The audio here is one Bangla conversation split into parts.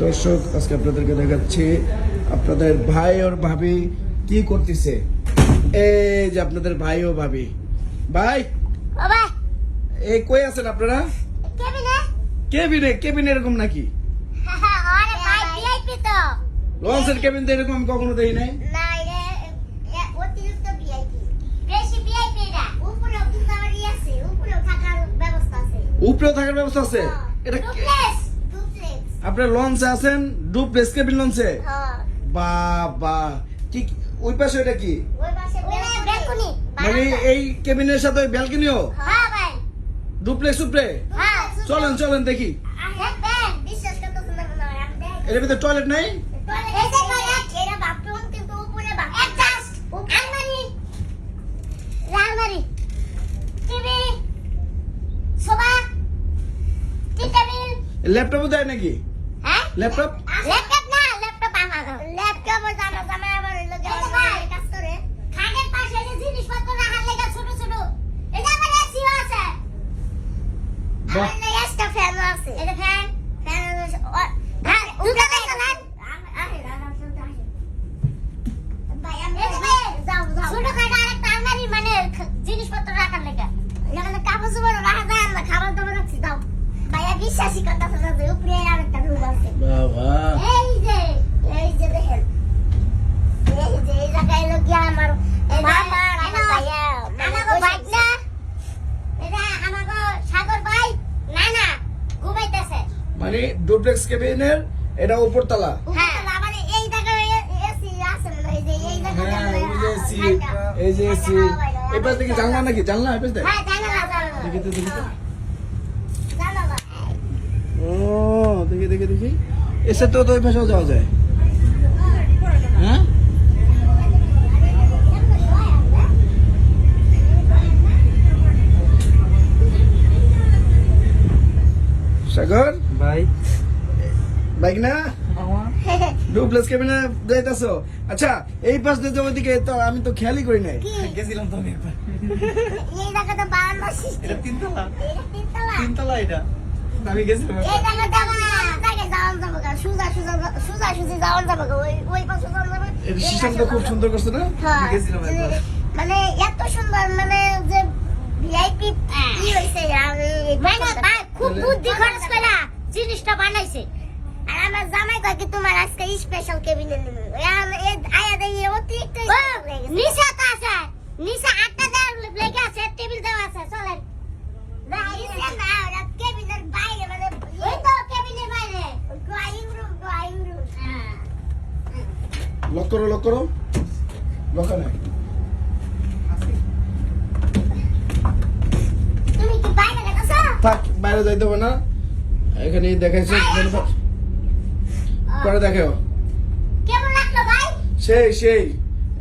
দর্শক আজকে আপনাদেরকে দেখাচ্ছি আপনাদের ভাই ওর ভাবি কি করতেছে। এই যে আপনাদের ভাই ও ভাবি। ভাই এই কই আছেন আপনারা? কেবিনে। কেবিনে এরকম নাকি? তো। লঞ্চের কেবিন তো এরকম আমি কখনো দেখি নাই। এ উপরেও থাকার ব্যবস্থা আছে। উপরেও থাকার ব্যবস্থা আছে? এটা আপনার লঞ্চে আছেন? ডুপ্লেস কেবিন লঞ্চে? হ্যাঁ। বা বা কি ওই পাশে এটা কি? ওই পাশে ব্যালকনি। মানে এই কেবিনের সাথে ওই ব্যালকনিও? হ্যাঁ ভাই। ডুপ্লেক্স উপরে? হ্যাঁ চলেন চলেন দেখি। এর ভিতরে টয়লেট নাই? ল্যাপটপও দেয় নাকি? ল্যাপটপ ল্যাপটপ না ল্যাপটপ আমার। ল্যাপটপ জানো আবার হইল যে কাজ করে খাটের পাশে যে জিনিসপত্র রাখার লেগে ছোট ছোট যে আমার এসিও আছে। বাহ। আমার লেগে একটা ফ্যানও আছে। এটা ফ্যান? ফ্যান আরে শুনতে আসে ভাই আমি যাও যাও ছোট খাটো আরেকটা আলমারি মানে জিনিসপত্র রাখার লেগে। এখানে কাপড় চোপড় রাখা যায় না খাবার দাবার রাখছি দাও ভাইয়া বিশ্বাসই করতেছে উপরে রুম আছে। বাবা। এই যে এই যে দেখেন। এই যে এই জায়গায় লোক গিয়া আমার মামা আমার ভাইয়া আমাগো বাইক না? এটা আমাগো সাগর ভাই। না না ঘুমাইতেছে। মানে ডুপ্লেক্স কেবিনের এটা উপরতলা? হ্যাঁ। মানে এই জায়গায় এসি আছে মনে এই যে এই জায়গায় হ্যাঁ এসি এই যে এসি। এই পাশ থেকে জানলা নাকি? জানলা এই পাশ থেকে? হ্যাঁ জানালা দেখি তো দেখি ও দেখি দেখি দেখি। এসে তো তো ওই পাশেও যাওয়া যায়। হ্যাঁ? সাগর? ভাই। বাইক না? ডুপ্লেক্স কেবিনে যাইতাছো? আচ্ছা এই পাশ দিয়ে যে ওইদিকে তো আমি তো খেয়ালই করি নাই। গেছিলাম তো আমি একবার। এই জায়গাটা বারান্দা সিস্টেম এটা তিনতলা। তিনতলা। তিনতলা এটা। আমি গেছিলাম। এই জায়গাটা জায়গায় যাওয়ান যাব গা, সুজা সুজা সুজা সুজি যাওয়ান যাব ওই ওই পাশে যাওয়ান যাব সিস্টেমটা খুব সুন্দর করছে না? হ্যাঁ, মানে এত সুন্দর মানে যে ভিআইপি ই হইছে মানে খুব বুদ্ধি খরচ কইরা জিনিসটা বানাইছে। আর আমার জামাই কয় কি তোমার আজকে স্পেশাল কেবিনে নিবে। আয়া দেই অতিরিক্ত নিচে তো আছে নিচে আটটা দেওয়ার লেগে আছে টেবিল দেওয়া আছে চলেন নিচে না ওরা কেবিনের বাইরে মানে ওই তো কেবিনের বাইরে drawing room drawing room lock করো লক করো। লক নাই? থাক বাইরে যাইতে হবে না। এখানে দেখাইছে পরে দেখো সেই সেই।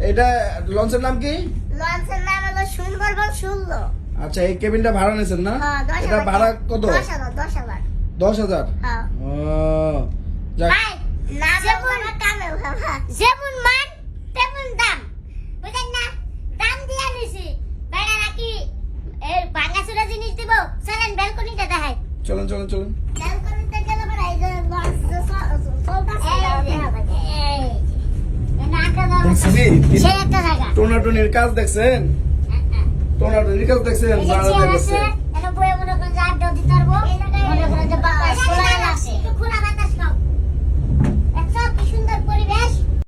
এটা লঞ্চের নাম কি? লঞ্চের নাম হলো সুন্দরবন ষোলো। আচ্ছা এই কেবিনটা ভাড়া নিয়েছেন না? হ্যাঁ, এটা ভাড়া কত? দশ হাজার দশ হাজার। হ্যাঁ। ও যাক ভাই যেমন যেমন মান তেমন দাম বুঝলেন না দাম দিয়া নিছি বেড়া নাকি এই ভাঙাচুরা জিনিস দিব চলেন ব্যালকনিটা দেখাই চলেন চলেন চলেন ব্যালকনিতে গেলে পরে এই যে লঞ্চ যে চ- চলতেছে এই যে নাকা দাও দেখছি সে চলেন চলেন। টোনাটনির কাজ দেখছেন? টোনাটনির কাজ দেখছেন